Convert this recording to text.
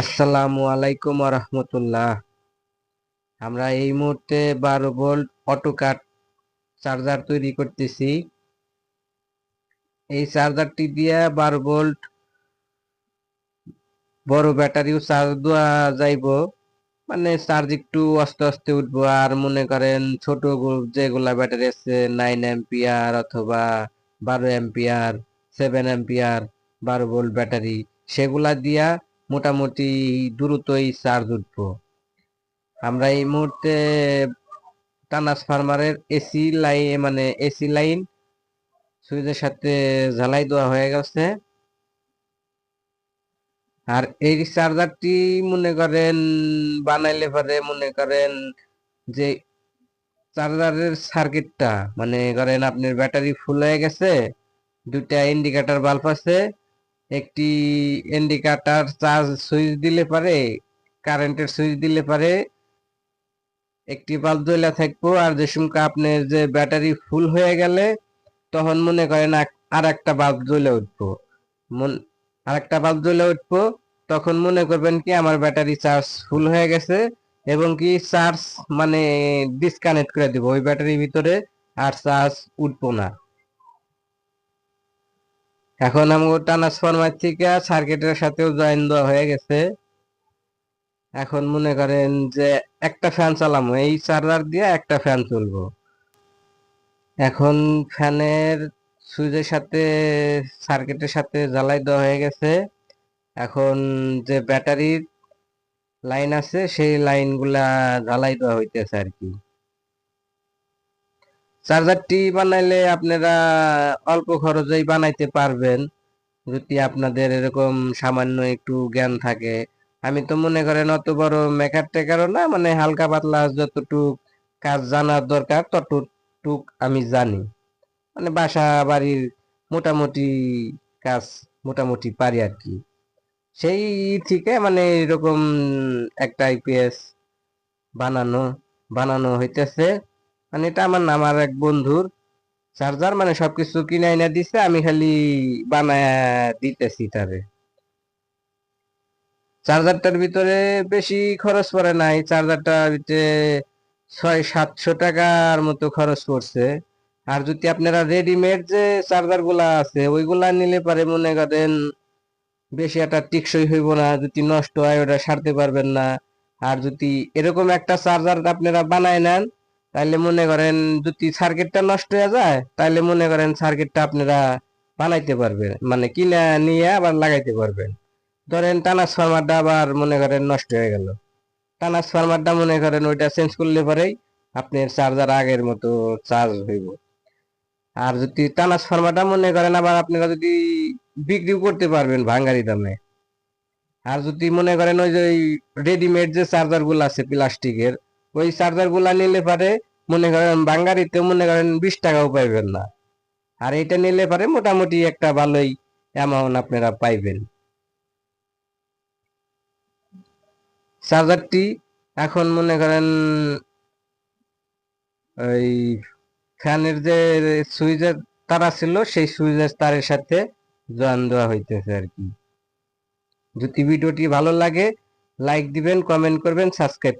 আসসালামু আলাইকুম রহমতুল্লাহ। আমরা এই মুহূর্তে বারো ভোল্ট অটো কাট চার্জার তৈরি করতেছি। এই চার্জারটি দিয়ে বারো ভোল্ট বড় ব্যাটারিও চার্জ দেওয়া যাইব। মানে চার্জ একটু আস্তে আস্তে উঠবো আর মনে করেন ছোট যেগুলা ব্যাটারি আছে নাইন অ্যাম্পিয়ার অথবা বারো অ্যাম্পিয়ার, সেভেন অ্যাম্পিয়ার, বারো ভোল্ট ব্যাটারি, সেগুলা দিয়া মোটামুটি দ্রুতই চার্জ উঠবো। আমরা এই মুহূর্তে ট্রান্সফার্মারের এসি লাইন মানে এসি লাইন সুইচের সাথে ঝালাই দেওয়া হয়ে গেছে। আর এই চার্জারটি মনে করেন বানাইলে পরে মনে করেন যে চার্জারের সার্কিটটা মানে করেন আপনার ব্যাটারি ফুল হয়ে গেছে দুটা ইন্ডিকেটর বাল্ব আছে একটি ইন্ডিকেটর চার্জ সুইচ দিলে পারে কারেন্টের সুইচ দিলে পারে, একটি বাল্ব জ্বলা থাকব, আর যে সময় আপনার যে ব্যাটারি ফুল হয়ে গেলে, তখন মনে করেন আর একটা বাল্ব জ্বলে উঠবো। আর একটা বাল্ব জ্বলে উঠবো, তখন মনে করবেন কি আমার ব্যাটারি চার্জ ফুল হয়ে গেছে, এবং কি চার্জ মানে ডিসকানেক্ট করে দিব, ওই ব্যাটারির ভিতরে আর চার্জ উঠবো না। এখন আমাকে ট্রান্সফরমার থেকে সার্কিটের সাথেও জয়েন দেওয়া হয়ে গেছে। এখন মনে করেন যে একটা ফ্যান চালামো, এই চার্জার দিয়ে একটা ফ্যান চলবো এখন ফ্যানের সুইচের সাথে সার্কিটের সাথে জ্বালাই দেওয়া হয়ে গেছে। এখন যে ব্যাটারির লাইন আছে, সেই লাইনগুলা জ্বালাই দেওয়া হইতেছে আর কি। চার্জারটি বানাইলে আপনারা অল্প খরচেই বানাইতে পারবেন। যদি আপনাদের এরকম সামান্য একটু জ্ঞান থাকে। আমি তো মনে করেন অত বড় মেকার টেকারও না মানে হালকা পাতলা যতটুক কাজ জানার দরকার ততটুক আমি জানি। মানে বাসা বাড়ির মোটামুটি কাজ মোটামুটি পারি আর কি। সেই থেকে মানে এরকম একটা আইপিএস বানানো বানানো হইতেছে। মানে এটা আমার না আমার এক বন্ধুর চার্জার মানে সবকিছু কিনে আইনা দিছে, আমি খালি বানায় দিতেছি তারে। চার্জারটার ভিতরে বেশি খরচ পড়ে নাই চার্জারটার ভিতরে ছয়, সাতশো টাকার মতো খরচ পড়ছে। আর যদি আপনারা রেডিমেড যে চার্জারগুলা আছে, ওইগুলা নিলে পারে মনে করেন বেশি একটা টিকসই হইব না, যদি নষ্ট হয় ওটা সারতে পারবেন না। আর যদি এরকম একটা চার্জার আপনারা বানায় নেন তাহলে মনে করেন যদি সার্কিটটা নষ্ট হয়ে যায় তাহলে মনে করেন সার্কিটটা আপনারা বানাইতে পারবেন। মানে কিনে নিয়ে আবার লাগাইতে পারবেন। ধরেন ট্রান্সফরমারটা আবার মনে করেন নষ্ট হয়ে গেল। ট্রান্সফরমারটা মনে করেন ওইটা চেঞ্জ করলে পরেই আপনার চার্জার আগের মতো চার্জ হইব। আর যদি ট্রান্সফরমারটা মনে করেন আবার আপনারা যদি বিক্রিও করতে পারবেন ভাঙ্গারি দামে। আর যদি মনে করেন ওই যে রেডিমেড যে চার্জারগুলো আছে প্লাস্টিকের ওই চার্জারগুলা নিলে পারে, মনে করেন বাঙ্গারিতে মনে করেন বিশ টাকাও পাইবেন না। আর এটা নিলে পারে মোটামুটি একটা ভালোই অ্যামাউন্ট আপনারা পাইবেন। চার্জারটি এখন মনে করেন ওই ফ্যানের যে সুইচের তারা ছিল সেই সুইচের তারের সাথে জয়েন দেওয়া হইতেছে আর কি। যদি ভিডিওটি ভালো লাগে, লাইক দিবেন, কমেন্ট করবেন, সাবস্ক্রাইব